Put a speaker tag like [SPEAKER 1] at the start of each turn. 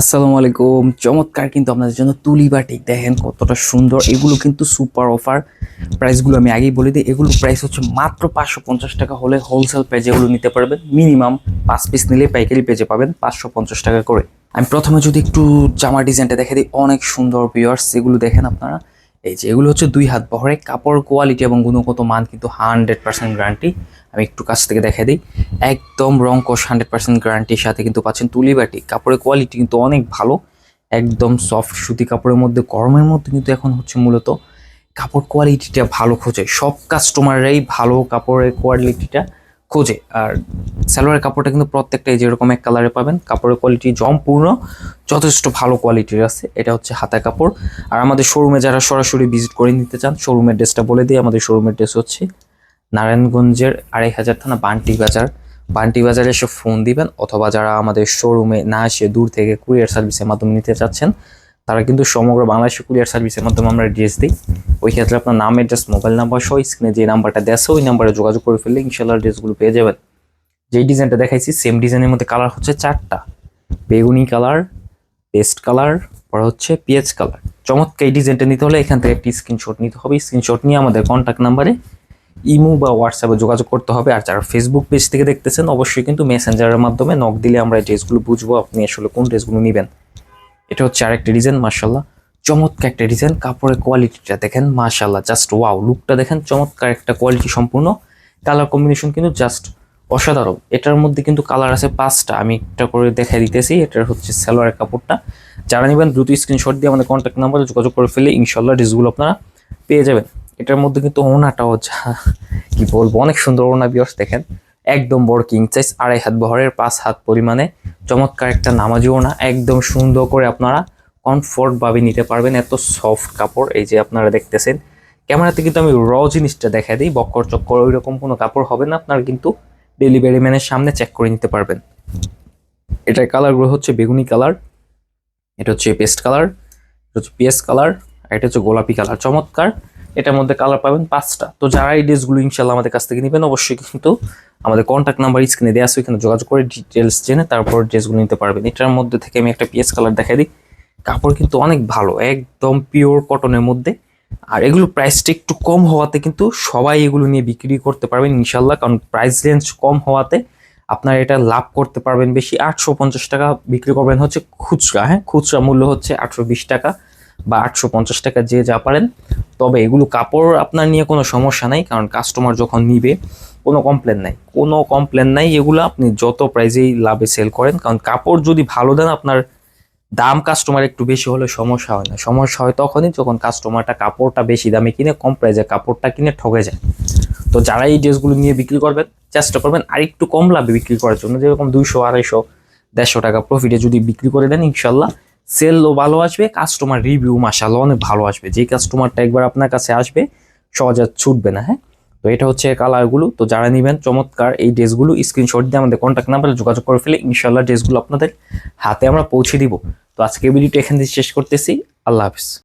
[SPEAKER 1] আসসালামু আলাইকুম। চমৎকার কিন্তু আপনাদের জন্য তুলি বাটিক দেখেন কতটা সুন্দর। এগুলো কিন্তু সুপার অফার প্রাইসগুলো আমি আগেই বলে দিই, এগুলো প্রাইস হচ্ছে মাত্র পাঁচশো পঞ্চাশ টাকা হলে হোলসেল প্রাইজে এগুলো নিতে পারবেন। মিনিমাম পাঁচ পিস নিলে পাইকারি পেজে পাবেন পাঁচশো পঞ্চাশ টাকা করে। আমি প্রথমে যদি একটু জামার ডিজাইনটা দেখে দিই, অনেক সুন্দর ভিওয়ার্স এগুলো দেখেন আপনারা। এই যে, এগুলো হচ্ছে দুই হাত বহরে, কাপড় কোয়ালিটি এবং গুণগত মান কিন্তু হান্ড্রেড পার্সেন্ট গ্যারান্টি আমি একটু কাছ থেকে দেখে দিই। একদম রং কোষ হান্ড্রেড পার্সেন্ট গ্যারান্টির সাথে কিন্তু পাচ্ছেন তুলি বাটি। কাপড়ের কোয়ালিটি কিন্তু অনেক ভালো। একদম সফট সুতি কাপড়ের মধ্যে, গরমের মধ্যে কিন্তু এখন হচ্ছে মূলত কাপড় কোয়ালিটিটা ভালো খোঁজে। সব কাস্টমাররাই ভালো কাপড়ের কোয়ালিটিটা খোঁজে। আর সালোয়ারের কাপড়টা কিন্তু প্রত্যেকটাই যেরকম এক কালারে পাবেন। কাপড়ের কোয়ালিটি জমপূর্ণ যথেষ্ট ভালো কোয়ালিটির আছে। এটা হচ্ছে হাতা কাপড়। আর আমাদের শোরুমে যারা সরাসরি ভিজিট করে নিতে চান শোরুমের ড্রেসটা বলে দিই। আমাদের শোরুমের ড্রেস হচ্ছে নারায়ণগঞ্জের আড়াই হাজার থানা বান্টি বাজার। বান্টি বাজারে এসে ফোন দিবেন অথবা যারা আমাদের শোরুমে না এসে দূর থেকে কুরিয়ার সার্ভিসের মাধ্যমে নিতে চাচ্ছেন, তারা কিন্তু সমগ্র বাংলাদেশে কুরিয়ার সার্ভিসের মাধ্যমে আমরা ড্রেস দিই। ওই ক্ষেত্রে আপনার নাম অ্যাড্রেস মোবাইল নাম্বার সহ স্ক্রিনে যে নাম্বারটা দেশে ওই নাম্বারে যোগাযোগ করে ফেললে ইনশাল্লাহ ড্রেসগুলো পেয়ে যাবেন। যেই ডিজাইনটা দেখাইছি সেম ডিজাইনের মধ্যে কালার হচ্ছে চারটা। বেগুনি কালার পেস্ট কালার পর হচ্ছে পিএচ কালার চমৎকার এই ডিজাইনটা নিতে হলে এখান থেকে একটি স্ক্রিনশট নিতে হবে। স্ক্রিনশট নিয়ে আমাদের কন্ট্যাক্ট নাম্বারে ইমো বা হোয়াটসঅ্যাপে যোগাযোগ করতে হবে। আর যারা ফেসবুক পেজ থেকে দেখতেছেন, অবশ্যই কিন্তু মেসেঞ্জারের মাধ্যমে নক দিলে আমরা এই ড্রেসগুলো বুঝব, আপনি আসলে কোন ড্রেসগুলো নেবেন। এটা হচ্ছে আরেকটা ডিজাইন মার্শাল্লাহ চমৎকার একটা ডিজাইন কাপড়ের কোয়ালিটিটা দেখেন মার্শাল্লাহ জাস্ট ওয়াও লুকটা দেখেন, চমৎকার একটা কোয়ালিটি সম্পূর্ণ কালার কম্বিনেশন কিন্তু জাস্ট অসাধারণ। এটার মধ্যে কিন্তু কালার আছে পাঁচটা। আমি একটা করে দেখাই দিতেছি। এটার হচ্ছে সালোয়ারের কাপড়টা। যারা নেবেন, দ্রুত স্ক্রিনশট দিয়ে আমাদের কন্ট্যাক্ট নাম্বারে যোগাযোগ করে ফেলে ইনশাল্লাহ ড্রেসগুলো আপনারা পেয়ে যাবেন। এটার মধ্যে কিন্তু ওনাটাও যা কি বলব, অনেক সুন্দর ওনা বিয়স দেখেন। একদম বড় কিং সাইজ আড়াই হাত বহরের, পাঁচ হাত পরিমাণে। চমৎকার একটা নামাজি ওনা একদম সুন্দর করে আপনারা কমফোর্ট ভাবে নিতে পারবেন এত সফট কাপড়। এই যে আপনারা দেখতেছেন, ক্যামেরাতে কিন্তু আমি র জিনিসটা দেখা দিই। বক্কর চক্কর ওই রকম কোনো কাপড় হবে না। আপনার কিন্তু ডেলিভারি ম্যানের সামনে চেক করে নিতে পারবেন। এটার কালারগুলো হচ্ছে বেগুনি কালার এটা হচ্ছে পেস্ট কালার এটা হচ্ছে পিএস কালার আর এটা হচ্ছে গোলাপি কালার চমৎকার, এটার মধ্যে কালার পাবেন পাঁচটা। তো যারা এই ড্রেসগুলো ইনশাল্লাহ আমাদের কাছ থেকে নেবেন, অবশ্যই কিন্তু আমাদের কন্ট্যাক্ট নাম্বার স্ক্রিনে দেওয়া আছে, ওইখানে যোগাযোগ করে ডিটেলস জেনে তারপর ড্রেসগুলো নিতে পারবেন। এটার মধ্যে থেকে আমি একটা পিএস কালার দেখাই দিই। কাপড় কিন্তু অনেক ভালো, একদম পিওর কটনের মধ্যে। আর এগুলো প্রাইসটা একটু কম হওয়াতে কিন্তু সবাই এগুলো নিয়ে বিক্রি করতে পারবেন ইনশাল্লাহ কারণ প্রাইস রেঞ্জ কম হওয়াতে আপনারা এটা লাভ করতে পারবেন বেশি। আটশো পঞ্চাশ টাকা বিক্রি করবেন হচ্ছে খুচরা হ্যাঁ? খুচরা মূল্য হচ্ছে আটশো বিশ টাকা বা আটশো পঞ্চাশ টাকা যে যা পারেন। তবে এগুলো কাপড় আপনার নিয়ে কোনো সমস্যা নাই, কারণ কাস্টমার যখন নিবে, কোনো কমপ্লেন নাই। কোনো কমপ্লেন নাই, এগুলো আপনি যত প্রাইজেই লাভে সেল করেন, কারণ কাপড় যদি ভালো দেন আপনার দাম কাস্টমার একটু বেশি হলে সমস্যা হয় না। সমস্যা হয় তখনই যখন কাস্টমারটা কাপড়টা বেশি দামে কিনে, কম প্রাইজে কাপড়টা কিনে ঠকে যায়। তো যারা এই ড্রেসগুলো নিয়ে বিক্রি করবেন, চেষ্টা করবেন আর একটু কম লাভে বিক্রি করার জন্য। যেরকম দুইশো, আড়াইশো, দেড়শো টাকা প্রফিটে যদি বিক্রি করে দেন, ইনশাল্লাহ সেলও ভালো আসবে কাস্টমার রিভিউ মাসাল্লাহ অনেক ভালো আসবে। যে কাস্টমারটা একবার আপনার কাছে আসবে, সহজে ছুটবে না হ্যাঁ? তো এটা হচ্ছে কালারগুলো তো যারা নেবেন, চমৎকার এই ড্রেসগুলো স্ক্রিনশট দিয়ে আমাদের কন্ট্যাক্ট নাম্বারে যোগাযোগ করে ফেলে ইনশাল্লাহ ড্রেসগুলো আপনাদের হাতে আমরা পৌঁছে দিব। তো আজকে ভিডিওটা এখান থেকে শেষ করতেছি। আল্লাহ হাফিজ।